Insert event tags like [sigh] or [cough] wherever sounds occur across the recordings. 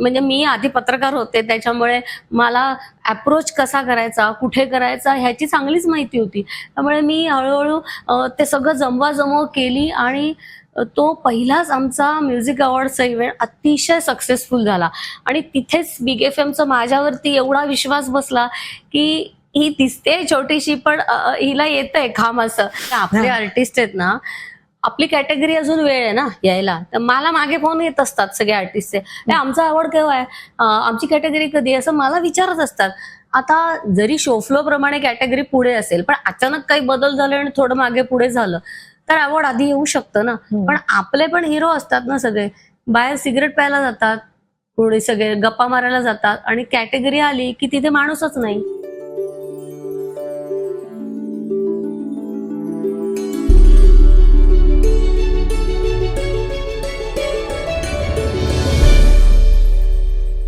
म्हणजे मी आधी पत्रकार होते त्याच्यामुळे मला अप्रोच कसा करायचा कुठे करायचा ह्याची चांगलीच माहिती होती. त्यामुळे मी हळूहळू ते सगळं जमवाजमव केली आणि तो पहिलाच आमचा म्युझिक अवॉर्डचा इव्हेंट अतिशय सक्सेसफुल झाला. आणि तिथेच बिग एफ एमचा माझ्यावरती एवढा विश्वास बसला की ही दिसते छोटीशी पण हिला येतंय खाम असं. आपले. आर्टिस्ट आहेत ना आपली कॅटेगरी अजून वेळ आहे ना यायला. तर मला मागे फोन येत असतात सगळे आर्टिस्टचे "ए, आमचा आवड केव्हा आहे? आमची कॅटेगरी कधी आहे?" असं मला विचारत असतात. आता जरी शोफ्लो प्रमाणे कॅटेगरी पुढे असेल पण अचानक काही बदल झाले आणि थोडं मागे पुढे झालं तर अवॉर्ड आधी येऊ शकतं ना. पण आपले पण हिरो असतात ना सगळे. बाहेर सिगरेट प्यायला जातात पुढे सगळे गप्पा मारायला जातात आणि कॅटेगरी आली की तिथे माणूसच नाही.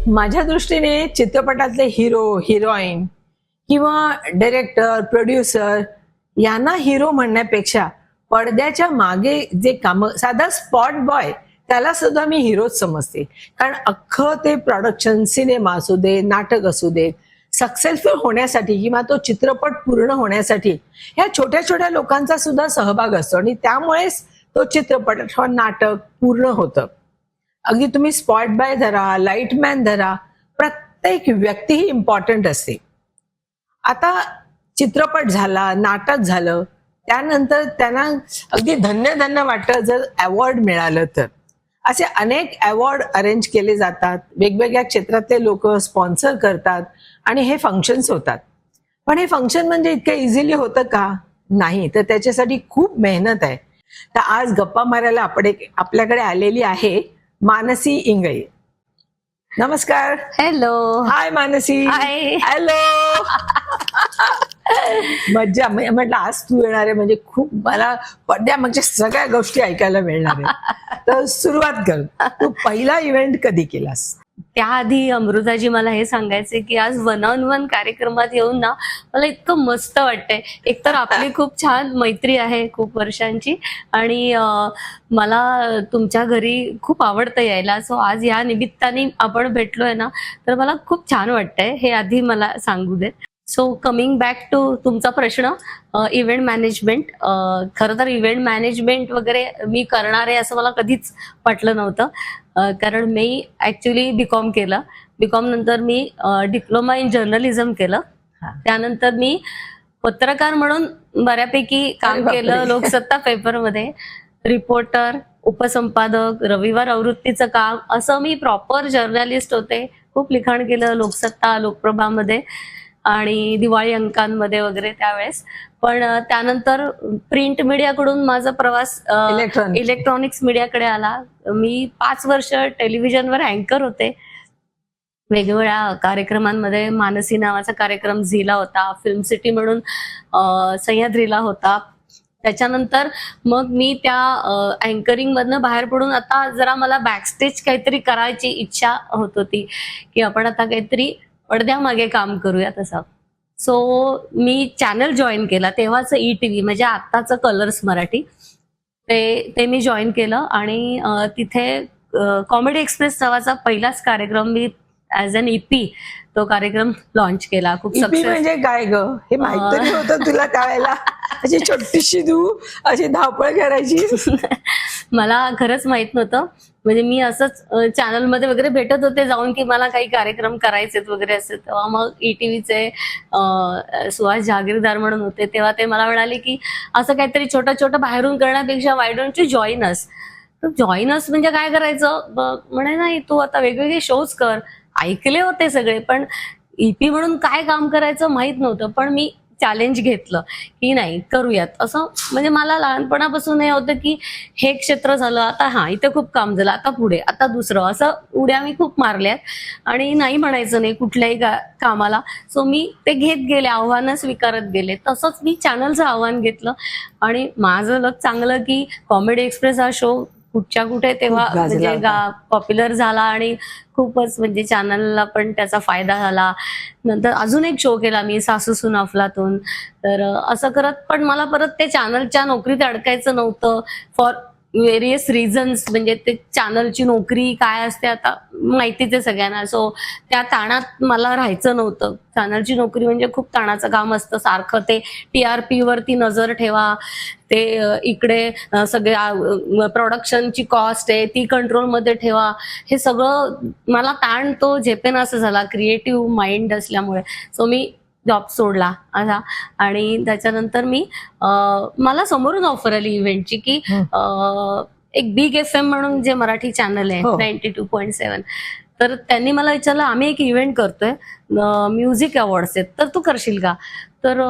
माझ्या दृष्टीने चित्रपटातले हिरो हिरोईन किंवा डायरेक्टर प्रोड्युसर यांना हिरो म्हणण्यापेक्षा पडद्याच्या मागे जे काम साधा स्पॉट बॉय त्याला सुद्धा मी हिरोच समजते. कारण अख्खं ते प्रोडक्शन सिनेमा असू दे नाटक असू दे सक्सेसफुल होण्यासाठी किंवा तो चित्रपट पूर्ण होण्यासाठी ह्या छोट्या छोट्या लोकांचा सुद्धा सहभाग असतो आणि त्यामुळेच तो चित्रपट अथवा नाटक पूर्ण होतं. अगदी तुम्ही स्पॉट बाय धरा लाईटमॅन धरा प्रत्येक व्यक्ती ही इम्पॉर्टंट असते. आता चित्रपट झाला नाटक झालं त्यानंतर त्यांना अगदी धन्य धन्य वाटतं जर अवॉर्ड मिळालं तर. असे अनेक अवॉर्ड अरेंज केले जातात वेगवेगळ्या क्षेत्रातले लोक स्पॉन्सर करतात आणि हे फंक्शन्स होतात. पण हे फंक्शन म्हणजे इतकं इझिली होतं का? नाही तर त्याच्यासाठी खूप मेहनत आहे. तर आज गप्पा मारायला आपण आपल्याकडे आलेली आहे. मानसी इंगळे. नमस्कार. Hello hi Mansi. Hi. Hello मज्जा म्हटलं आज तू येणार आहे म्हणजे खूप मला पडद्यामागच्या सगळ्या गोष्टी ऐकायला मिळणार आहे. तर सुरुवात कर. तू पहिला इव्हेंट कधी केलास? त्याआधी अमृताजी मला हे सांगायचे की आज वन ऑन वन कार्यक्रमात येऊन ना मला इतकं मस्त वाटतंय. एकतर आपली [laughs] खूप छान मैत्री आहे खूप वर्षांची आणि मला तुमच्या घरी खूप आवडतं यायला. सो आज या निमित्ताने आपण भेटलोय ना तर मला खूप छान वाटतंय. हे आधी मला सांगू देत. सो कमिंग बॅक टू तुमचा प्रश्न इव्हेंट मॅनेजमेंट खरं तर इव्हेंट मॅनेजमेंट वगैरे मी करणार आहे असं मला कधीच पटलं नव्हतं. कारण मी ऍक्च्युली बीकॉम केलं. बीकॉम नंतर मी डिप्लोमा इन जर्नलिझम केलं. त्यानंतर मी पत्रकार म्हणून बऱ्यापैकी काम. केलं लोकसत्ता पेपरमध्ये. रिपोर्टर उपसंपादक रविवार आवृत्तीचं काम असं मी प्रॉपर जर्नलिस्ट होते. खूप लिखाण केलं लोकसत्ता लोकप्रभामध्ये. आणि दिवाळी अंकांमध्ये वगैरे त्यावेळेस. पण त्यानंतर प्रिंट मीडियाकडून माझा प्रवास इलेक्ट्रॉनिक्स मीडियाकडे आला. मी पाच वर्ष टेलिव्हिजनवर अँकर होते. वेगवेगळ्या कार्यक्रमांमध्ये मानसी नावाचा कार्यक्रम झीला होता फिल्म सिटी म्हणून सह्याद्रीला होता. त्याच्यानंतर मग मी त्या अँकरिंग मधनं बाहेर पडून आता जरा मला बॅकस्टेज काहीतरी करायची इच्छा होत होती. की आपण आता काहीतरी पडद्यामागे काम करूया तसं सो मी चॅनल जॉईन केला. तेव्हाच ई टी व्ही म्हणजे आत्ताचं कलर्स मराठी ते ते मी जॉईन केलं आणि तिथे कॉमेडी एक्सप्रेस नावाचा पहिलाच कार्यक्रम मी ऍज अन ईपी तो कार्यक्रम लॉन्च केला. खूप सक्सेस म्हणजे काय ग? हे माहीत होतं तुला त्यावेळेला अशी छोटीशी तू अशी धावपळ करायची [laughs] मला खरंच माहीत नव्हतं. म्हणजे मी असंच चॅनलमध्ये वगैरे भेटत होते जाऊन की मला काही कार्यक्रम करायचेत वगैरे असे. तेव्हा मग ईटीव्हीचे सुहास जहागीरदार म्हणून होते. तेव्हा ते मला म्हणाले की असं काहीतरी छोटं छोटं बाहेरून करण्यापेक्षा why don't you join us join us म्हणजे काय करायचं? म्हणे नाही तू आता वेगवेगळे शोज कर. ऐकले होते सगळे पण ईपी म्हणून काय काम करायचं माहीत नव्हतं. पण मी चॅलेंज घेतलं की नाही करूयात. असं म्हणजे मला लहानपणापासून हे होतं की हे क्षेत्र झालं आता हा इथं खूप काम झालं आता पुढे आता दुसरं. असं उड्या मी खूप मारल्यात. आणि नाही म्हणायचं नाही कुठल्याही कामाला. सो मी ते घेत गेले आव्हानं स्वीकारत गेले. तसंच मी चॅनलचं आव्हान घेतलं. आणि माझं लग चांगलं की कॉमेडी एक्सप्रेस हा शो कुठच्या कुठे तेव्हा म्हणजे. पॉप्युलर झाला आणि खूपच म्हणजे चॅनलला पण त्याचा फायदा झाला. नंतर अजून एक शो केला मी सासू सुन अफलातून तर असं करत पण मला परत ते चॅनलच्या नोकरीत अडकायचं नव्हतं. फॉर व्हेरियस रिझन्स म्हणजे ते चॅनलची नोकरी काय असते आता माहितीच आहे सगळ्यांना. सो त्या ताणात मला राहायचं नव्हतं. चॅनलची नोकरी म्हणजे खूप ताणाचं काम असतं. सारखं ते टी आर पी वरती नजर ठेवा. ते इकडे सगळ्या सगळे प्रोडक्शनची कॉस्ट आहे ती कंट्रोलमध्ये ठेवा. हे सगळं मला ताण तो झेपेन असं झाला. क्रिएटिव्ह माइंड असल्यामुळे. सो मी जॉब सोडला. असा. आणि त्याच्यानंतर मी मला समोरून ऑफर आली इव्हेंटची की एक बिग एफ एम म्हणून जे मराठी चॅनल आहे. नाईन्टी टू पॉईंट सेवन तर त्यांनी मला विचारलं आम्ही एक इव्हेंट करतोय म्युझिक अवॉर्ड्स आहेत. तर तू करशील का? तर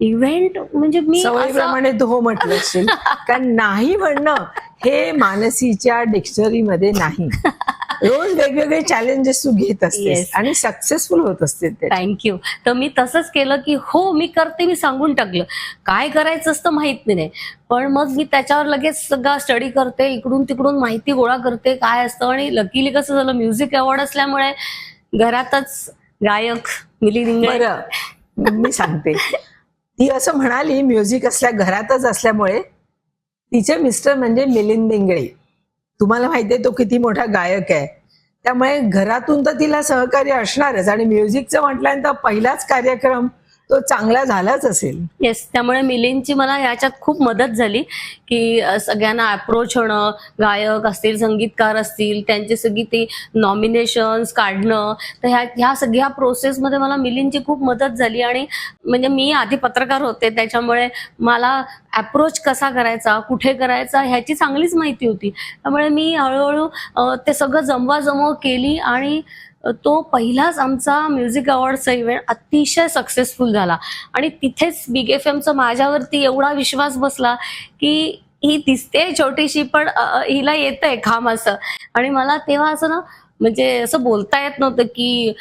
इव्हेंट म्हणजे मी सवयीप्रमाणे तू हो म्हटलं असशील [laughs] कारण नाही म्हणणं हे मानसीच्या डिक्शनरीमध्ये नाही. [laughs] रोज वेगवेगळे चॅलेंजेस तू घेत असतेस Yes. आणि सक्सेसफुल होत असते ते थँक्यू तर मी तसंच केलं की हो मी करते मी सांगून टाकलं. काय करायचं असतं माहीत नाही. पण मग मी त्याच्यावर लगेच सगळा स्टडी करते इकडून तिकडून माहिती गोळा करते काय असतं आणि लकीली कसं झालं म्युझिक अवॉर्ड असल्यामुळे घरातच गायक मिली बरं. मी सांगते. ती असं म्हणाली म्युझिक असल्या घरातच असल्यामुळे तिचे मिस्टर म्हणजे मिलिंद इंगळे. तुम्हाला माहितीये तो किती मोठा गायक आहे. त्यामुळे घरातून तर तिला सहकार्य असणारच आणि म्युझिकचं म्हटल्यानंतर पहिलाच कार्यक्रम तो चांगला झालाच असेल. येस त्यामुळे मिलिंदची मला याच्यात खूप मदत झाली की सगळ्यांना अप्रोच होणं गायक असतील संगीतकार असतील त्यांची सगळी ती नॉमिनेशन्स काढणं तर ह्या ह्या सगळ्या प्रोसेसमध्ये मला मिलिंदची खूप मदत झाली आणि म्हणजे मी आधी पत्रकार होते त्याच्यामुळे मला अप्रोच कसा करायचा कुठे करायचा ह्याची चांगलीच माहिती होती. त्यामुळे मी हळूहळू ते सगळं जमवाजमव केली आणि तो पहिलाच आमचा म्युझिक अवॉर्डचा इव्हेंट अतिशय सक्सेसफुल झाला. आणि तिथेच बिग एफ एमचा माझ्यावरती एवढा विश्वास बसला की ही दिसते छोटीशी पण हिला येतंय खाम असं. आणि मला तेव्हा असं ना म्हणजे असं बोलता येत नव्हतं की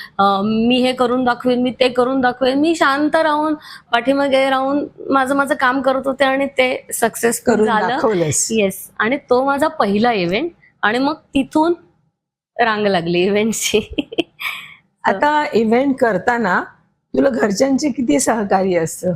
मी हे करून दाखवेन मी ते करून दाखवेन. मी शांत राहून पाठीमागे राहून माझं माझं काम करत होते आणि ते सक्सेस करून झालं. येस आणि तो माझा पहिला इव्हेंट. आणि मग तिथून रांग लागली इव्हेंटची [laughs] आता इव्हेंट करताना तुला घरच्यांचे किती सहकार्य असतं?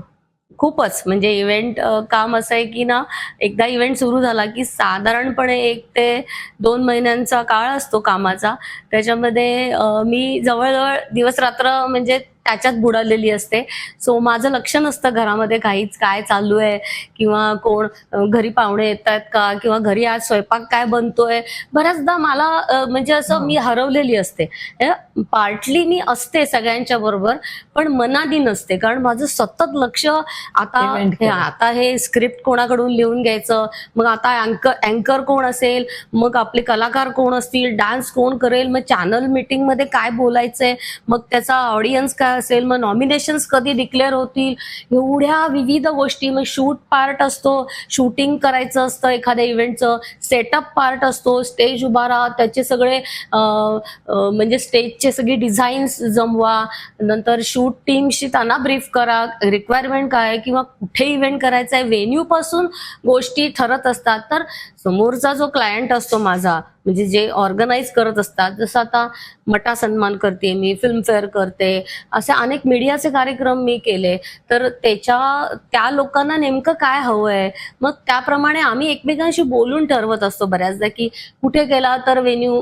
खूपच. म्हणजे इव्हेंट काम असं आहे की ना एकदा इव्हेंट सुरू झाला की साधारणपणे एक ते दोन महिन्यांचा काळ असतो कामाचा. त्याच्यामध्ये मी जवळजवळ दिवस रात्र म्हणजे त्याच्यात बुडालेली असते. सो माझं लक्ष नसतं घरामध्ये काहीच. काय चालू आहे? किंवा कोण घरी पाहुणे येत आहेत का? किंवा घरी आज स्वयंपाक काय बनतोय? बऱ्याचदा मला म्हणजे असं मी हरवलेली असते. पार्टली मी असते सगळ्यांच्या बरोबर पण मनादी नसते. कारण माझं सतत लक्ष आता हे. आता हे स्क्रिप्ट कोणाकडून लिहून घ्यायचं? मग आता अँकर अँकर कोण असेल? मग आपले कलाकार कोण असतील? डान्स कोण करेल? मग चॅनल मीटिंगमध्ये काय बोलायचंय? मग त्याचा ऑडियन्स काय असेल मग नॉमिनेशन्स कधी डिक्लेअर होतील? एवढ्या विविध गोष्टी मग शूट पार्ट असतो. शूटिंग करायचं असतं एखाद्या इव्हेंटचं सेटअप पार्ट असतो. स्टेज उभारा त्याचे सगळे म्हणजे स्टेजचे सगळे डिझाईन्स जमवा. नंतर शूट टीमशी त्यांना ब्रीफ करा. रिक्वायरमेंट काय आहे किंवा कुठे इव्हेंट करायचा आहे? व्हेन्यू पासून गोष्टी ठरत असतात. तर समोरचा जो क्लायंट असतो माझा म्हणजे जे ऑर्गनाईज करत असतात जसं आता मटा सन्मान करते मी फिल्मफेअर करते असे अनेक मीडियाचे कार्यक्रम मी केले तर त्याच्या त्या लोकांना नेमकं काय हवं आहे मग त्याप्रमाणे आम्ही एकमेकांशी बोलून ठरवत असतो बऱ्याचदा की कुठे गेला तर व्हेन्यू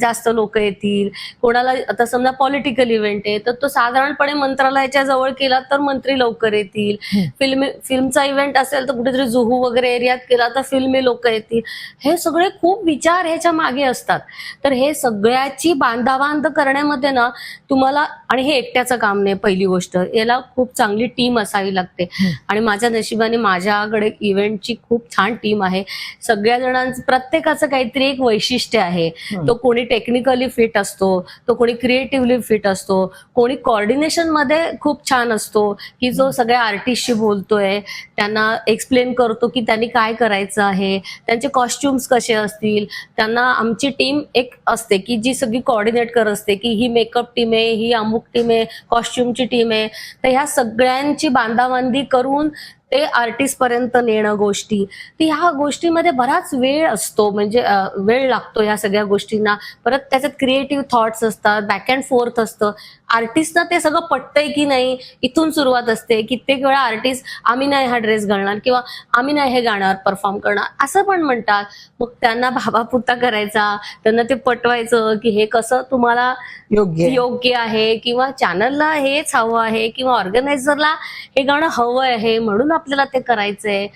जास्त लोक येतील. कोणाला आता समजा पॉलिटिकल इव्हेंट आहे तर तो साधारणपणे मंत्रालयाच्या जवळ केला तर मंत्री लवकर येतील. फिल्म फिल्मचा इव्हेंट असेल तर कुठेतरी जुहू वगैरे एरियात केला तर फिल्मी लोक येतील. हे सगळे खूप विचार ह्याच्या मागे असतात. तर हे सगळ्याची बांधाबांध करण्यामध्ये ना तुम्हाला आणि हे एकट्याचं काम नाही पहिली गोष्ट. याला खूप चांगली टीम असावी लागते. आणि माझ्या नशिबाने माझ्याकडे इव्हेंटची खूप छान टीम आहे. सगळ्या जणांचं प्रत्येकाचं काहीतरी एक वैशिष्ट्य आहे. तो कोणी टेक्निकली फिट असतो तो कोणी क्रिएटिव्हली फिट असतो कोणी कॉर्डिनेशनमध्ये खूप छान असतो की जो सगळ्या आर्टिस्टशी बोलतोय त्यांना एक्सप्लेन करतो की त्यांनी काय करायचं आहे त्यांचे कॉस्ट्युम्स कसे असतील त्यांना आमची टीम एक असते की जी सगळी कॉर्डिनेट करत असते की ही मेकअप टीम आहे ही अमुक टीम आहे कॉस्ट्युमची टीम आहे. तर ह्या सगळ्यांची बांधाबांधी करून ते आर्टिस्ट पर्यंत नेणं गोष्टी. तर ह्या गोष्टीमध्ये बराच वेळ असतो म्हणजे वेळ लागतो ह्या सगळ्या गोष्टींना. परत त्याच्यात क्रिएटिव्ह थॉट्स असतात बॅक अँड फोर्थ असतं. आर्टिस्टना ते सगळं पटतंय की नाही इथून सुरुवात असते. कित्येक वेळा आर्टिस्ट आम्ही नाही हा ड्रेस घालणार किंवा आम्ही नाही हे गाण्यावर परफॉर्म करणार असं पण म्हणतात. मग त्यांना भाबापुत्ता करायचा त्यांना ते पटवायचं की हे कसं तुम्हाला योग्य आहे. योग्य आहे किंवा चॅनलला हेच हवं आहे किंवा ऑर्गनायझरला हे गाणं हवं आहे म्हणून आपल्याला ते करायचंय.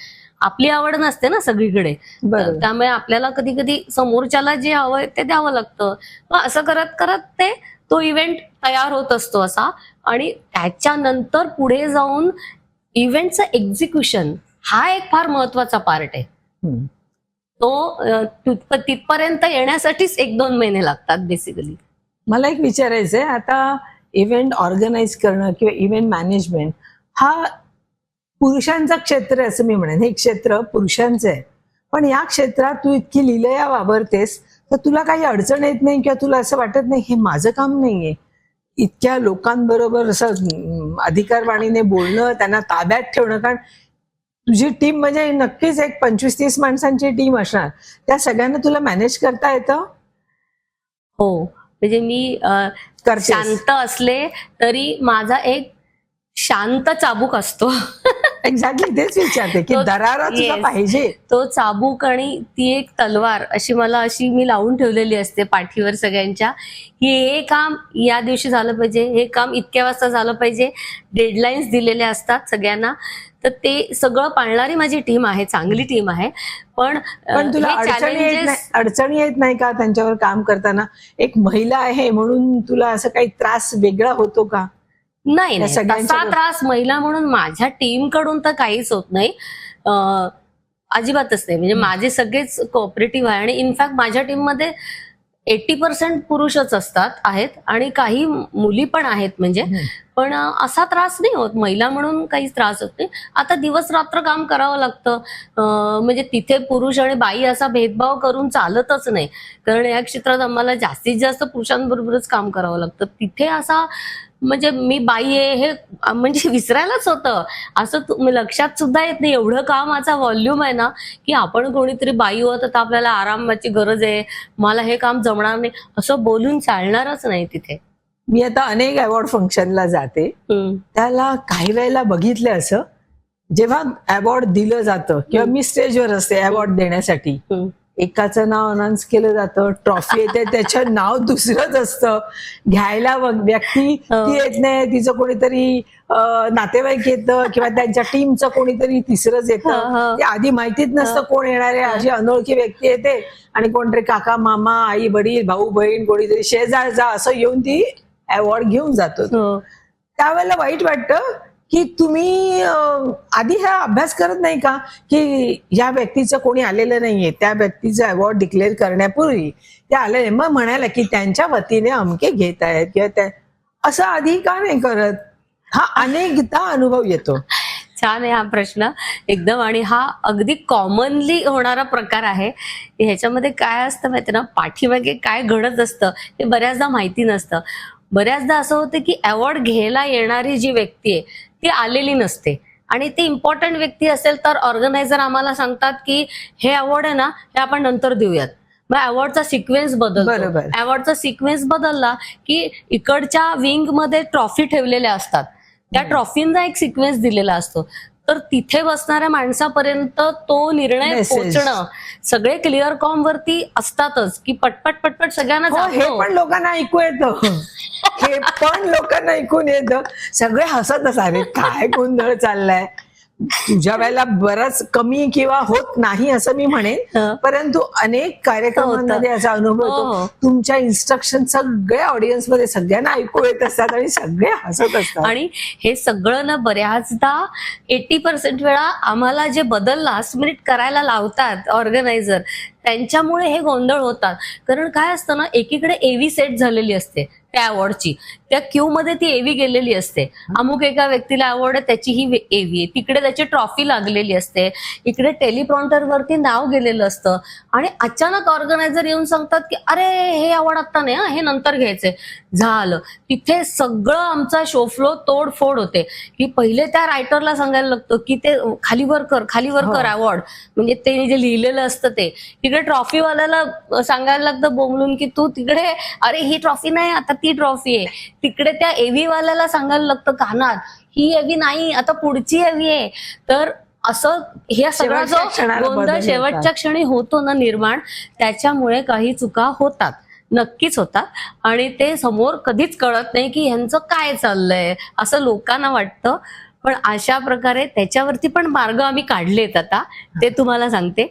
आपली आवड नसते ना सगळीकडे. त्यामुळे आपल्याला कधी कधी समोरच्याला जे हवंय ते द्यावं लागतं. मग असं करत करत ते तो इव्हेंट तयार होत असतो असा. आणि त्याच्यानंतर पुढे जाऊन इव्हेंटचं एक्झिक्युशन हा एक फार महत्त्वाचा पार्ट आहे. तो तिथपर्यंत येण्यासाठीच एक दोन महिने लागतात बेसिकली मला एक विचारायचंय आता इव्हेंट ऑर्गनाईज करणं किंवा इव्हेंट मॅनेजमेंट हा पुरुषांचा क्षेत्र आहे असं मी म्हणेन. हे क्षेत्र पुरुषांचं आहे. पण या क्षेत्रात तू इतकी लिलया वावरतेस तर तुला काही अडचण येत नाही किंवा तुला असं वाटत नाही हे माझं काम नाहीये. इतक्या लोकांबरोबर असं अधिकारवाणीने बोलणं त्यांना ताब्यात ठेवणं कारण तुझी टीम म्हणजे नक्कीच एक पंचवीस तीस माणसांची टीम असणार. त्या सगळ्यांना तुला मॅनेज करता येतं? हो. म्हणजे मी. शांत असले तरी माझा एक शांत चाबूक असतो. [laughs] एक्झॅक्टली तेच विचारते की दरारा तुला Yes. पाहिजे. तो चाबूक आणि ती एक तलवार अशी मला अशी मी लावून ठेवलेली असते पाठीवर सगळ्यांच्या की हे काम या दिवशी झालं पाहिजे हे काम इतक्या वाजता झालं पाहिजे डेडलाईन्स दिलेल्या असतात सगळ्यांना. तर ते सगळं पाळणारी माझी टीम आहे चांगली टीम आहे. पण पण तुला अडचणी येत नाही का त्यांच्यावर काम करताना? एक महिला आहे म्हणून तुला असं काही त्रास वेगळा होतो का? नाही नाही. तसा त्रास महिला म्हणून माझ्या टीमकडून तर काहीच होत नाही. अजिबातच नाही. म्हणजे माझे सगळेच कोऑपरेटिव्ह आहे आणि इनफॅक्ट माझ्या टीममध्ये एटी पर्सेंट पुरुषच असतात आहेत. आणि काही मुली पण आहेत म्हणजे. पण असा त्रास नाही होत. महिला म्हणून काही त्रास होत नाही. आता दिवस रात्र काम करावं लागतं. म्हणजे तिथे पुरुष आणि बाई असा भेदभाव करून चालतच नाही. कारण या क्षेत्रात आम्हाला जास्तीत जास्त पुरुषांबरोबरच काम करावं लागतं. तिथे असा म्हणजे मी बाई आहे हे म्हणजे [laughs] विसरायलाच होतं. असं लक्षात सुद्धा येत नाही. एवढं कामाचा व्हॉल्यूम आहे ना की आपण कोणीतरी बाई होत तर आपल्याला आरामाची गरज आहे. मला हे काम जमणार नाही. असं बोलून चालणारच नाही तिथे. मी आता अनेक अवॉर्ड फंक्शनला जाते. त्याला काही वेळेला बघितलं असं जेव्हा अवॉर्ड दिलं जातं किंवा मी स्टेजवर असते अवॉर्ड देण्यासाठी. एकाचं नाव अनाऊन्स केलं जातं ट्रॉफी येते त्याचं नाव दुसरंच असतं घ्यायला व्यक्ती. ती येत नाही तिचं कोणीतरी नातेवाईक येतं किंवा त्यांच्या टीमचं कोणीतरी तिसरंच येतं. ते आधी माहितीच नसतं कोण येणार आहे अशी अनोळखी व्यक्ती येते आणि कोणतरी काका मामा आई वडील भाऊ बहीण कोणीतरी शेजार जा असं येऊन ती अवॉर्ड घेऊन जातो हो. त्यावेळेला वाईट वाटतं की तुम्ही आधी हा अभ्यास करत नाही का? की या व्यक्तीचं कोणी आलेलं नाहीये त्या व्यक्तीचं अवॉर्ड डिक्लेअर करण्यापूर्वी ते आलेले मग म्हणायला की त्यांच्या वतीने अमके घेत आहेत किंवा त्या असं आधी का नाही करत? हा अनेकदा अनुभव येतो. छान आहे हा प्रश्न एकदम. आणि हा अगदी कॉमनली होणारा प्रकार आहे. ह्याच्यामध्ये काय असतं माहिती ना? पाठीमागे काय घडत असतं हे बऱ्याचदा माहिती नसतं. बऱ्याचदा असं होतं की अवॉर्ड घ्यायला येणारी जी व्यक्ती आहे ती आलेली नसते. आणि ती इम्पॉर्टंट व्यक्ती असेल तर ऑर्गनायझर आम्हाला सांगतात की हे अवॉर्ड आहे ना हे आपण नंतर देऊयात. मग अवॉर्डचा सिक्वेन्स बदलतो. बरोबर. अवॉर्डचा सिक्वेन्स बदलला की इकडच्या विंगमध्ये ट्रॉफी ठेवलेल्या असतात. त्या ट्रॉफींचा एक सिक्वेन्स दिलेला असतो. तर तिथे बसणाऱ्या माणसापर्यंत तो निर्णय. पोहोचणं सगळे क्लिअर कॉम वरती असतातच की पटपट पटपट सगळ्यांना हो हे. पण लोकांना ऐकू येतं [laughs] हे पण लोकांना ऐकून येतं सगळे हसत असावे काय गोंधळ चाललाय तुझ्या वेळेला बराच कमी किंवा होत नाही असं मी म्हणेन. परंतु अनेक कार्यक्रमांमध्ये असा अनुभव येतो हो. तुमच्या इन्स्ट्रक्शन सगळ्या ऑडियन्समध्ये सगळ्यांना ऐकू येत असतात आणि सगळे हसत असतात आणि हे सगळं ना बऱ्याचदा एटी पर्सेंट वेळा आम्हाला जे बदल लास्ट मिनिट करायला लावतात ऑर्गनायझर त्यांच्यामुळे हे गोंधळ होतात. कारण काय असतं ना एकीकडे एव्ही सेट झालेली असते त्या अवॉर्डची त्या क्यू मध्ये ती एव्ही गेलेली असते. अमुक एका व्यक्तीला अवॉर्ड आहे त्याची ही एव्ही आहे. तिकडे त्याची ट्रॉफी लागलेली असते. इकडे टेलिप्रॉन्टर वरती नाव गेलेलं असतं. आणि अचानक ऑर्गनायझर येऊन सांगतात की अरे हे अवॉर्ड आता नाही हे नंतर घ्यायचंय. झालं. तिथे सगळं आमचा शोफ्लो तोडफोड होते. की पहिले त्या रायटरला सांगायला लागतं की ते खालीवर कर खालीवर कर अवॉर्ड म्हणजे ते जे लिहिलेलं असतं ते. तिकडे ट्रॉफीवाल्याला सांगायला लागतं बोंबलून की तू तिकडे अरे ही ट्रॉफी नाही आता ती ट्रॉफी आहे. तिकडे त्या एव्ही वाल्याला सांगायला लागतं कानात ही एव्ही नाही आता पुढची एव्ही आहे. तर असं हे सगळा जो गोंधळ शेवटच्या. क्षणी होतो ना निर्माण त्याच्यामुळे काही चुका होतात. नक्कीच होतात. आणि ते समोर कधीच कळत नाही की ह्यांचं काय चाललंय असं लोकांना वाटतं. पण अशा प्रकारे त्याच्यावरती पण मार्ग आम्ही काढलेत आता. ते तुम्हाला सांगते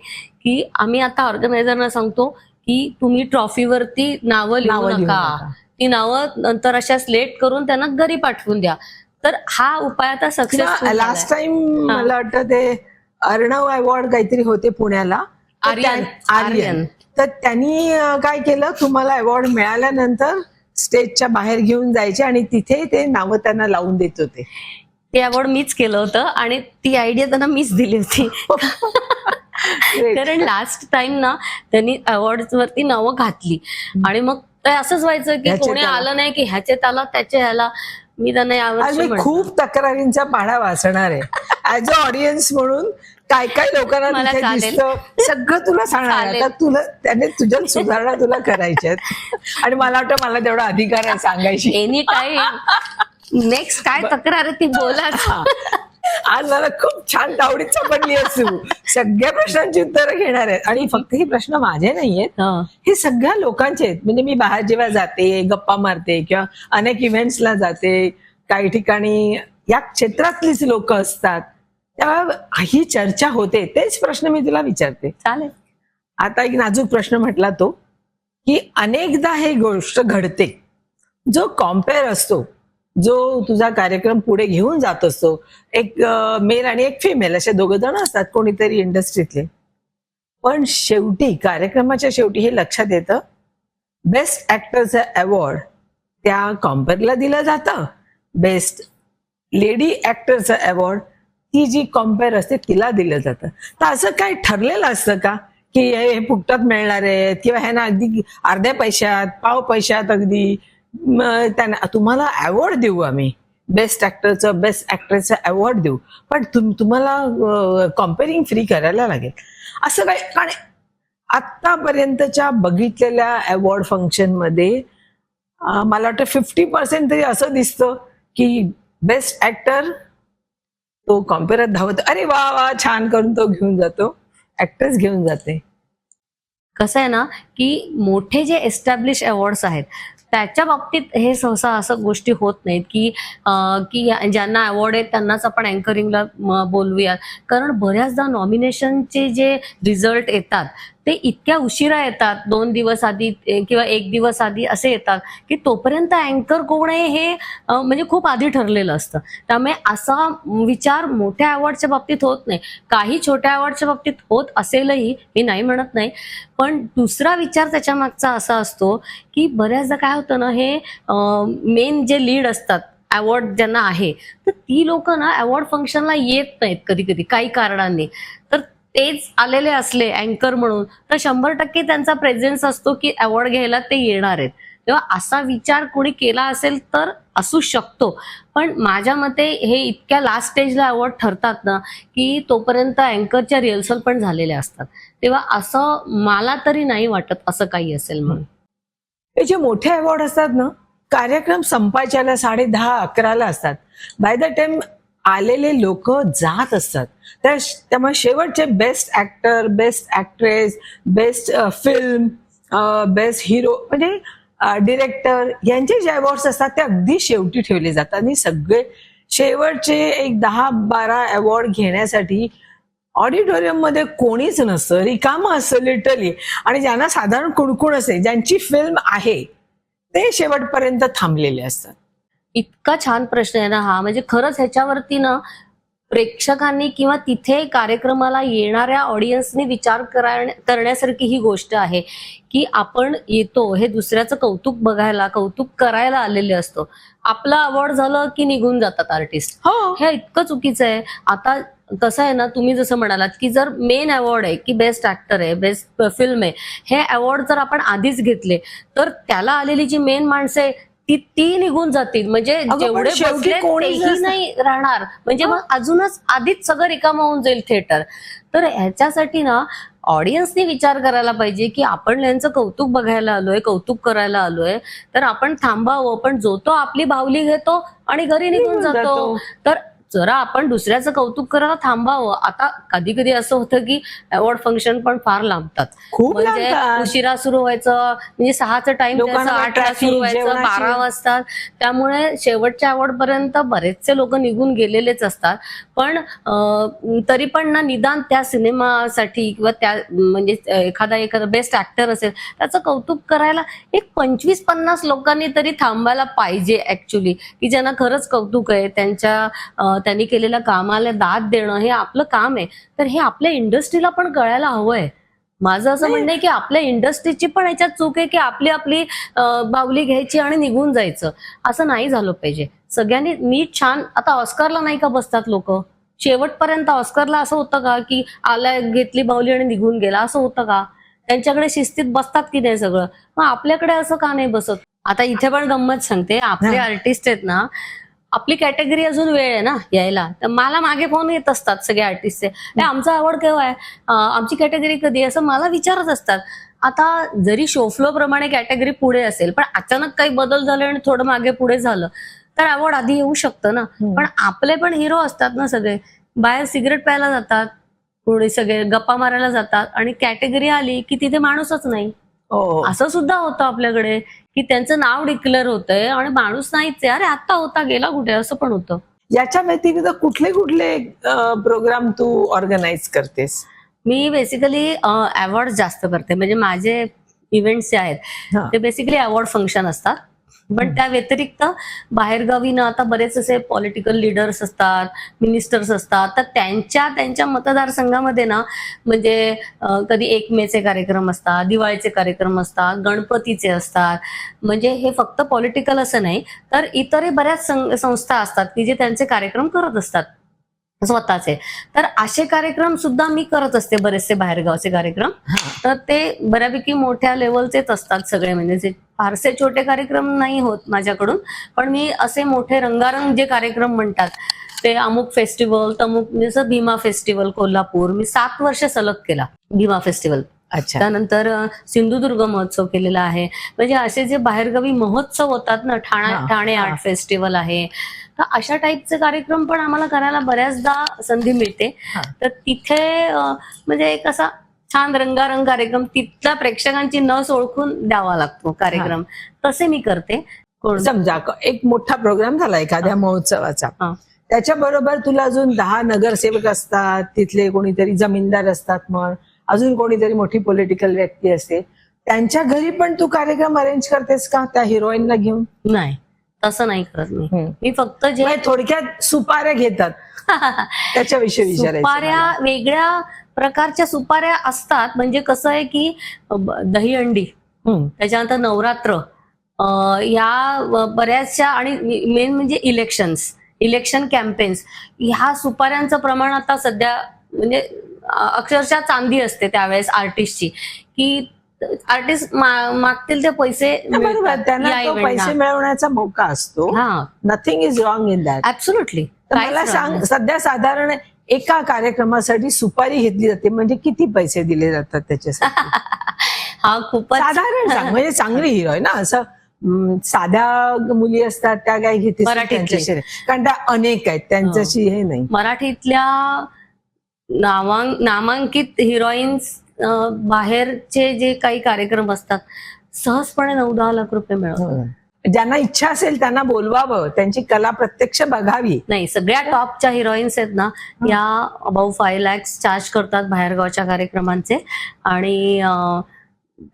की आम्ही आता ऑर्गनायझरना सांगतो की तुम्ही ट्रॉफीवरती नावं लिहू नका. ती नावं नंतर अशा स्लेट करून त्यांना घरी पाठवून द्या. तर हा उपाय आता सक्सेसफुल लास्ट टाइम मला वाटतं ते अर्णव अवॉर्ड काहीतरी होते पुण्याला. आर्यन. आर्यन. तर त्यांनी काय केलं तुम्हाला अवॉर्ड मिळाल्यानंतर स्टेजच्या बाहेर घेऊन जायचे आणि तिथे ते नावं त्यांना लावून देत होते ते अवॉर्ड मीच केलं होतं आणि ती आयडिया त्यांना मीच दिली होती. कारण लास्ट टाइम ना त्यांनी अवॉर्ड वरती नावं घातली आणि मग असंच व्हायचं की कोणी. आलं नाही की ह्याचे त्याला त्याचे ह्याला मी त्यांना. खूप तक्रारींचा पाढा वाचणार आहे ऍज अ ऑडियन्स म्हणून काय काय लोकांना मला तिथे चालेल. दिसतं सगळं तुला सांगणार आहे. चालेल. आता तुला त्याने तुझ्या सुधारणा तुला करायच्या आहेत आणि मला वाटतं मला तेवढा अधिकार आहे सांगायची एनी टाइम नेक्स्ट काय तक्रार आहे ती बोलाच हा. आज मला खूप छान तावडीत सापडली असू सगळ्या प्रश्नांची उत्तरं घेणार आहेत आणि फक्त हे प्रश्न माझे नाहीयेत हं. हे सगळ्या लोकांचे आहेत म्हणजे मी बाहेर जेव्हा जाते गप्पा मारते किंवा अनेक इव्हेंट्सला जाते काही ठिकाणी या क्षेत्रातलीच लोक असतात तेव्हा ही चर्चा होते तेच प्रश्न मी तुला विचारते. चालेल. आता एक नाजूक प्रश्न म्हटला तो की अनेकदा हे गोष्ट घडते. जो कॉम्पेअर असतो जो तुझा कार्यक्रम पुढे घेऊन जात असतो एक मेल आणि एक फिमेल असे दोघ जण असतात कोणीतरी इंडस्ट्रीतले पण शेवटी कार्यक्रमाच्या शेवटी हे लक्षात येतं बेस्ट ऍक्टरचं अवॉर्ड त्या कॉम्पेअरला दिलं जातं. बेस्ट लेडी ऍक्टरचं अवॉर्ड ती जी कॉम्पेअर असते तिला दिलं जातं. तर असं काय ठरलेलं असतं का? की हे हे फुकटात मिळणार आहेत किंवा ह्यांना अगदी अर्ध्या पैशात पाव पैशात अगदी त्यांना तुम्हाला अवॉर्ड देऊ आम्ही. बेस्ट ऍक्टरचं बेस्ट ऍक्टरचं अवॉर्ड देऊ. पण तुम तुम्हाला कॉम्पेरिंग फ्री करायला लागेल. असं काय कारण आत्तापर्यंतच्या बघितलेल्या अवॉर्ड फंक्शनमध्ये मला वाटतं फिफ्टी पर्सेंट तरी असं दिसतं की बेस्ट ऍक्टर तो कॉम्पेअरात धावत. अरे वा वा छान करून तो घेऊन जातो. ऍक्टर्स घेऊन जाते. कसं आहे ना की मोठे जे एस्टॅब्लिश अवॉर्ड्स आहेत त्याच्या बाबतीत हे सहसा असं गोष्टी होत नाहीत की की ज्यांना अवॉर्ड आहेत त्यांनाच आपण अँकरिंगला बोलवूया कारण बऱ्याचदा नॉमिनेशनचे जे रिझल्ट येतात ते इतक्या उशिरा येतात दोन दिवस आधी किंवा एक दिवस आधी असे येतात की तोपर्यंत अँकर कोण आहे हे म्हणजे खूप आधी ठरलेलं असतं. त्यामुळे असा विचार मोठ्या अवॉर्डच्या बाबतीत होत नाही. काही छोट्या अवॉर्डच्या बाबतीत होत असेलही मी नाही म्हणत नाही. पण दुसरा विचार त्याच्या मागचा असा असतो की बऱ्याचदा काय होतं ना हे मेन जे लीड असतात अवॉर्ड ज्यांना आहे तर ती लोक ना अवॉर्ड फंक्शनला येत नाहीत कधी कधी काही कारणांनी. तर तेच आलेले असले अँकर म्हणून तर शंभर टक्के त्यांचा प्रेझेन्स असतो की अवॉर्ड घ्यायला ते येणार आहेत. तेव्हा असा विचार कोणी केला असेल तर असू शकतो. पण माझ्या मते हे इतक्या लास्ट स्टेजला अवॉर्ड ठरतात ना की तोपर्यंत अँकरच्या रिहर्सल पण झालेल्या असतात. तेव्हा असं मला तरी नाही वाटत असं काही असेल म्हणून. हे जे मोठे अवॉर्ड असतात ना कार्यक्रम संपायच्याला साडे दहा अकराला असतात. बाय द टाइम आलेले लोक जात असतात. त्या त्यामुळे शेवटचे best actor best actress best film best hero म्हणजे डिरेक्टर यांचे जे अवॉर्ड्स असतात ते अगदी शेवटी ठेवले जातात. आणि सगळे शेवटचे एक दहा बारा अवॉर्ड घेण्यासाठी ऑडिटोरियममध्ये कोणीच नसतं. रिकामं असतं लिटरली आणि ज्यांना साधारण कुणकुण असेल ज्यांची फिल्म आहे ते शेवटपर्यंत थांबलेले असतात. इतका छान प्रश्न आहे ना हा. म्हणजे खरंच ह्याच्यावरती ना प्रेक्षकांनी किंवा तिथे कार्यक्रमाला येणाऱ्या ऑडियन्सनी विचार करा- करण्यासारखी ही गोष्ट आहे की आपण येतो हे दुसऱ्याचं कौतुक बघायला कौतुक करायला आलेले असतो. आपलं अवॉर्ड झालं की निघून जातात आर्टिस्ट हो. हे इतकं चुकीचं आहे. आता कसं आहे ना तुम्ही जसं म्हणालात की जर मेन अवॉर्ड आहे की बेस्ट ऍक्टर आहे बेस्ट फिल्म आहे हे अवॉर्ड जर आपण आधीच घेतले तर त्याला आलेली जी मेन माणसं आहे ती ती निघून जातील. म्हणजे जेवढे बसले तेही. नाही राहणार. म्हणजे मग अजूनच आधीच सगळं रिकामं होऊन जाईल थिएटर तर ह्याच्यासाठी ना ऑडियन्सनी विचार करायला पाहिजे की आपण यांचं कौतुक बघायला आलोय कौतुक करायला आलोय. तर आपण थांबावं पण जो तो आपली बाहुली घेतो आणि घरी निघून जातो. तर जरा आपण दुसऱ्याचं कौतुक करायला थांबावं. आता कधी कधी असं होतं की अवॉर्ड फंक्शन पण फार लांबतात. खूप म्हणजे. उशिरा सुरू व्हायचं म्हणजे सहाचं टाइम आठला सुरू व्हायचं बारा वाजता त्यामुळे शेवटच्या अवॉर्ड पर्यंत बरेचसे लोक निघून गेलेलेच असतात. पण तरी पण ना निदान त्या सिनेमासाठी किंवा त्या म्हणजे एखादा एखादा बेस्ट ऍक्टर असेल त्याचं कौतुक करायला एक पंचवीस पन्नास लोकांनी तरी थांबायला पाहिजे ऍक्च्युली की ज्यांना खरंच कौतुक आहे त्यांच्या त्यांनी केलेल्या कामाला दाद देणं हे आपलं काम आहे. तर हे आपल्या इंडस्ट्रीला पण कळायला हवंय. माझं असं म्हणणं आहे की आपल्या इंडस्ट्रीची पण याच्यात चूक आहे की आपली आपली बावली घ्यायची आणि निघून जायचं. असं नाही झालं पाहिजे. सगळ्यांनी नीट छान आता ऑस्करला नाही का बसतात लोक? शेवटपर्यंत ऑस्करला असं होतं का की आला घेतली बावली आणि निघून गेला? असं होतं का? त्यांच्याकडे शिस्तीत बसतात की नाही सगळं? मग आपल्याकडे असं का नाही बसत? आता इथे पण गंमत सांगते. आपले. आर्टिस्ट आहेत ना आपली कॅटेगरी अजून वेळ आहे ना यायला. तर मला मागे फोन येत असतात सगळे आर्टिस्टचे "ए, आमचा आवड केव्हा आहे? आमची कॅटेगरी कधी आहे?" असं मला विचारत असतात. आता जरी शोफ्लो प्रमाणे कॅटेगरी पुढे असेल पण अचानक काही बदल झाले आणि थोडं मागे पुढे झालं तर अवॉर्ड आधी येऊ शकतं ना. पण आपले पण हिरो असतात ना सगळे. बाहेर सिगरेट प्यायला जातात कोणी सगळे गप्पा मारायला जातात आणि कॅटेगरी आली की तिथे माणूसच नाही. असं सुद्धा होतं आपल्याकडे की त्यांचं नाव डिक्लेअर होतंय आणि माणूस नाहीच आहे. अरे आता होता गेला कुठे? असं पण होतं. याच्या व्यतिरिक्त कुठले कुठले प्रोग्राम तू ऑर्गनाईज करतेस? मी बेसिकली अवॉर्ड जास्त करते. म्हणजे माझे इव्हेंट्स जे आहेत हा. ते बेसिकली अवॉर्ड फंक्शन असतात. पण त्या व्यतिरिक्त बाहेरगावी ना आता बरेच असे पॉलिटिकल लिडर्स असतात मिनिस्टर्स असतात. तर त्यांच्या त्यांच्या मतदारसंघामध्ये ना म्हणजे कधी एक मेचे कार्यक्रम असतात दिवाळीचे कार्यक्रम असतात गणपतीचे असतात. म्हणजे हे फक्त पॉलिटिकल असं नाही तर इतरही बऱ्याच संस्था असतात की जे त्यांचे कार्यक्रम करत असतात. स्वतःचे. तर असे कार्यक्रम सुद्धा मी करत असते बरेचसे बाहेरगावचे कार्यक्रम. तर ते बऱ्यापैकी मोठ्या लेवलचेच असतात सगळे. म्हणजे जे फारसे छोटे कार्यक्रम नाही होत माझ्याकडून पण मी असे मोठे रंगारंग जे कार्यक्रम म्हणतात ते अमुक फेस्टिवल तमुक म्हणजे जसं भीमा फेस्टिवल कोल्हापूर मी सात वर्ष सलग केला भीमा फेस्टिवल. अच्छा. त्यानंतर सिंधुदुर्ग महोत्सव केलेला आहे. म्हणजे असे जे बाहेरगावी महोत्सव होतात ना ठाणा ठाणे. आर्ट फेस्टिवल आहे तर अशा टाईपचे कार्यक्रम पण आम्हाला करायला बऱ्याचदा संधी मिळते. तर तिथे म्हणजे एक असा छान रंगारंग कार्यक्रम तिथल्या प्रेक्षकांची नस ओळखून द्यावा लागतो कार्यक्रम. तसे मी करते. समजा एक मोठा प्रोग्राम झाला एखाद्या महोत्सवाचा. त्याच्याबरोबर तुला अजून दहा नगरसेवक असतात तिथले कोणीतरी जमीनदार असतात मग अजून कोणीतरी मोठी पॉलिटिकल व्यक्ती असते. त्यांच्या घरी पण तू कार्यक्रम अरेंज करतेस का? त्या हिरोईनला घेऊन? नाही. तसं नाही करत मी. मी फक्त जे थोडक्यात सुपाऱ्या घेतात [laughs] त्याच्याविषयी विचारायचं सुपाऱ्या. वेगळ्या प्रकारच्या सुपाऱ्या असतात म्हणजे कसं आहे की दहीहंडी. त्याच्यानंतर नवरात्र या बऱ्याचशा आणि मेन म्हणजे इलेक्शन्स इलेक्शन कॅम्पेन्स ह्या सुपाऱ्यांचं प्रमाण आता सध्या म्हणजे अक्षरशः चांदी असते त्यावेळेस आर्टिस्टची की आर्टिस्ट मागतील ते पैसे त्यांना पैसे मिळवण्याचा मौका असतो. Nothing is wrong in that absolutely तर मला सांग सध्या साधारण एका कार्यक्रमासाठी सुपारी घेतली जाते. म्हणजे किती पैसे दिले जातात त्याच्यासाठी? [laughs] हा खूपच. साधारण म्हणजे चांगली हिरो आहे ना. असं साध्या मुली असतात त्या काय घेते मराठीतले. कारण त्या अनेक आहेत. त्यांच्याशी हे. नाही. मराठीतल्या नामांकित हिरोईन्स बाहेरचे जे काही कार्यक्रम असतात सहजपणे नऊ दहा लाख रुपये मिळवतात. ज्यांना इच्छा असेल त्यांना बोलवावं त्यांची कला प्रत्यक्ष बघावी. नाही सगळ्या टॉपच्या हिरोईन्स आहेत ना या अबाऊ फाय लॅक्स चार्ज करतात बाहेरगावच्या कार्यक्रमांचे आणि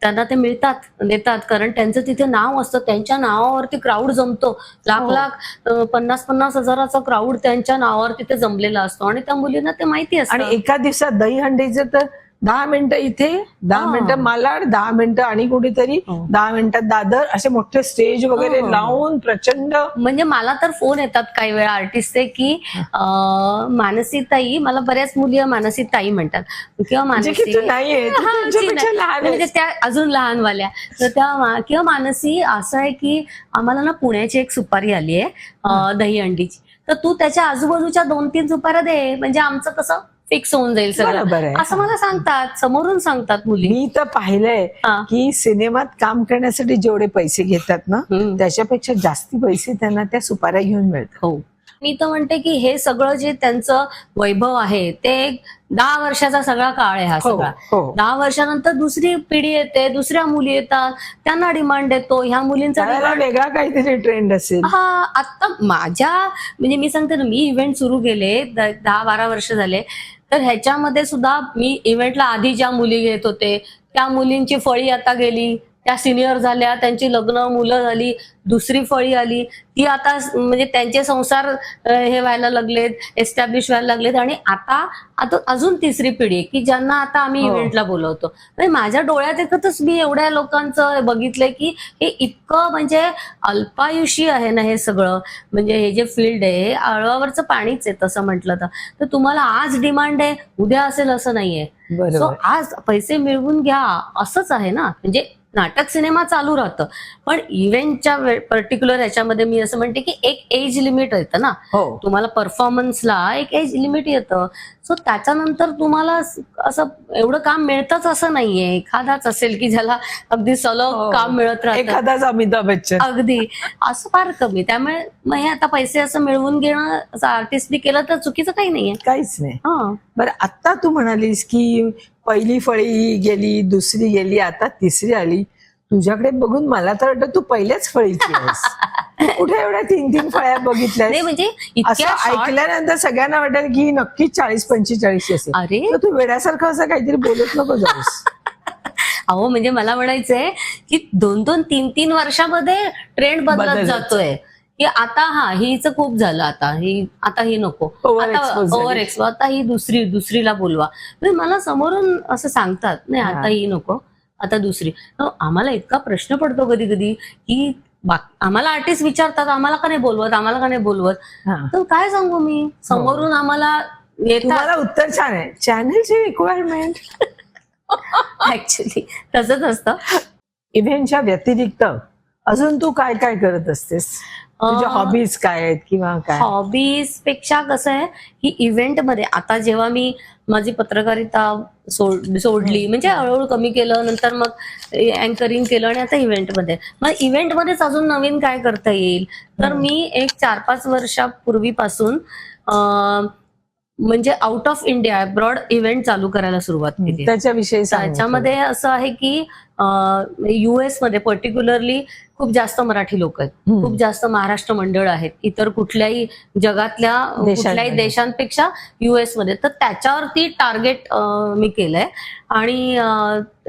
त्यांना ते मिळतात देतात. कारण त्यांचं तिथे नाव असतं त्यांच्या नावावरती क्राऊड जमतो. लाख हो. लाख पन्नास पन्नास हजाराचा क्राऊड त्यांच्या नावावर तिथे जमलेला असतो आणि त्या मुलींना ते माहिती आणि असतं. एका दिवसात दहीहंडीचं तर दहा मिनिटं इथे दहा. मिनिटं मालाड दहा मिनिटं आणि कुठेतरी हो. दहा मिनिटात दादर असे मोठे स्टेज वगैरे हो. लावून प्रचंड म्हणजे मला तर फोन येतात काही वेळा आर्टिस्टचे की अं, मानसी ताई मला बऱ्याच मुली मानसी ताई म्हणतात किंवा म्हणजे मानसी हा. म्हणजे. त्या अजून लहानवाल्या तर त्या किंवा मानसी असं आहे की आम्हाला ना पुण्याची एक सुपारी आली आहे दहीहंडीची तर तू त्याच्या आजूबाजूच्या दोन तीन सुपाऱ्या दे म्हणजे आमचं कसं फिक्स होऊन जाईल सगळं. बरोबर आहे. असं मला सांगतात समोरून सांगतात मुली. मी तर पाहिलंय हा. की सिनेमात काम करण्यासाठी जेवढे पैसे घेतात ना हम्म. त्याच्यापेक्षा जास्ती पैसे त्यांना त्या सुपाऱ्या घेऊन मिळतात. हो. मी तर म्हणते की हे सगळं जे त्यांचं वैभव आहे ते दहा वर्षाचा सगळा काळ आहे हा हो सगळा. हो. दहा वर्षानंतर दुसरी पिढी येते दुसऱ्या मुली येतात त्यांना डिमांड येतो ह्या मुलींचा वेगळा काहीतरी ट्रेंड असेल. हा आता माझ्या म्हणजे मी सांगते ना मी इव्हेंट सुरू केले दहा बारा वर्ष झाले. तर ह्याच्यामध्ये सुद्धा मी इव्हेंटला आधी ज्या मुली घेत होते त्या मुलींची फळी आता गेली. त्या सिनियर झाल्या त्यांची लग्न मुलं झाली दुसरी फळी आली. ती आता म्हणजे त्यांचे संसार हे व्हायला लागलेत एस्टॅब्लिश व्हायला लागलेत आणि आता आता अजून तिसरी पिढी आहे की ज्यांना आता आम्ही हो. इव्हेंटला बोलवतो. म्हणजे माझ्या डोळ्यात एकच मी एवढ्या लोकांचं बघितलंय की हे इतकं म्हणजे अल्पायुषी आहे ना हे सगळं. म्हणजे हे जे फील्ड आहे हे आळवावरचं पाणीच आहे तसं म्हटलं तर. तर तुम्हाला आज डिमांड आहे उद्या असेल असं नाहीये. सो आज पैसे मिळवून घ्या असंच आहे ना. म्हणजे नाटक सिनेमा चालू राहतं. पण इव्हेंटच्या पर्टिक्युलर ह्याच्यामध्ये मी असं म्हणते की एक एज लिमिट येतं ना. हो. तुम्हाला परफॉर्मन्सला एक एज लिमिट येतं. सो त्याच्यानंतर तुम्हाला असं एवढं काम मिळतच असं नाहीये. एखादाच असेल की ज्याला अगदी सलग हो. काम मिळत राहतं. एखादाच अमिताभ बच्चन. अगदी. असं फार कमी. त्यामुळे मग हे आता पैसे असं मिळवून घेणं असं आर्टिस्टनी केलं तर चुकीचं काही नाहीये. काहीच नाही. हा. बरं आता तू म्हणालीस की पहिली फळी गेली दुसरी गेली आता तिसरी आली. तुझ्याकडे बघून मला तर वाटतं तू पहिल्याच फळीची आहेस. [laughs] कुठे एवढ्या तीन तीन फळ्या नाही बघितल्या म्हणजे असं इतक्या short- ऐकल्यानंतर सगळ्यांना वाटेल की नक्कीच चाळीस पंचेचाळीस असेल. अरे. तर तू वेड्यासारखं असं काहीतरी बोलत नको जाऊस. [laughs] अहो म्हणजे मला म्हणायचंय की दोन दोन तीन तीन वर्षामध्ये ट्रेंड बदलत बदलत. जातोय. की आता हा हिचं खूप झालं आता. ही आता ही नको. आता झाली. ओव्हर एक्सपो आता ही दुसरी दुसरीला बोलवा. म्हणजे मला समोरून असं सांगतात नाही हा. आता ही. नको. आता दुसरी. आम्हाला इतका प्रश्न पडतो कधी कधी की आम्हाला आर्टिस्ट विचारतात आम्हाला का नाही बोलवत आम्हाला का नाही बोलवत? हा. तर काय सांगू मी? समोरून आम्हाला येतात. तुम्हाला उत्तर छान आहे. चॅनलची रिक्वायरमेंट ऍक्च्युली तसंच असतं. इव्हेंटच्या व्यतिरिक्त अजून तू काय काय करत असतेस? तुझ्या हॉबीज काय आहेत किंवा काय? हॉबीजपेक्षा कसं आहे की इव्हेंटमध्ये आता जेव्हा मी माझी पत्रकारिता सोड सोडली म्हणजे हळूहळू कमी केलं नंतर मग अँकरिंग केलं आणि आता इव्हेंटमध्ये. मग इव्हेंट मध्येच अजून नवीन काय करता येईल? तर मी एक चार पाच वर्षापूर्वीपासून म्हणजे out of India abroad event चालू करायला सुरुवात केली त्याच्याविषयी त्याच्यामध्ये असं आहे की युएसमध्ये पर्टिक्युलरली खूप जास्त मराठी लोक आहेत. खूप जास्त महाराष्ट्र मंडळ आहेत. इतर कुठल्याही जगातल्या. कुठल्याही देशांपेक्षा युएसमध्ये. तर त्याच्यावरती टार्गेट मी केलंय. आणि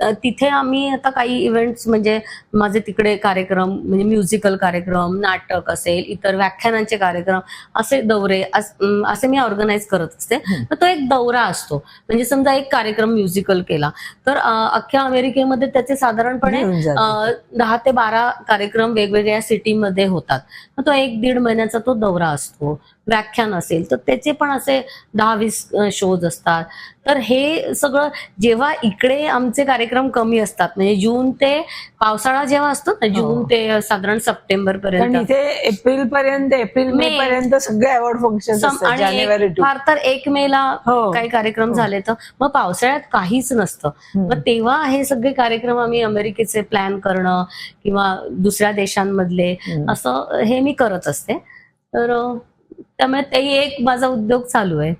तिथे आम्ही आता काही इव्हेंट्स म्हणजे माझे तिकडे कार्यक्रम म्हणजे म्युझिकल कार्यक्रम नाटक असेल इतर व्याख्यानांचे कार्यक्रम असे दौरे अस- मी ऑर्गनाईज करत असते. तर तो एक दौरा असतो. म्हणजे समजा एक कार्यक्रम म्युझिकल केला. तर अख्ख्या अमेरिकेमध्ये त्याचे साधारणपणे दहा ते बारा कार्यक्रम वेगवेगळ्या सिटीमध्ये होतात. तो एक दीड महिन्याचा तो दौरा असतो. व्याख्यान असेल तर त्याचे पण असे दहा वीस शोज असतात तर हे सगळं जेव्हा इकडे आमचे कार्यक्रम कमी असतात म्हणजे जून ते पावसाळा जेव्हा असतो ना जून हो. ते साधारण सप्टेंबर पर्यंत इथे एप्रिल पर्यंत एप्रिल मे मे. पर्यंत सगळे अवॉर्ड फंक्शन आणि फार तर एक मेला हो काही कार्यक्रम हो. झाले तर मग पावसाळ्यात काहीच नसतं. मग तेव्हा हे सगळे कार्यक्रम आम्ही अमेरिकेचे प्लॅन करणं किंवा दुसऱ्या देशांमधले. असं हे मी करत असते तर त्यामुळे तेही एक माझा उद्योग चालू आहे.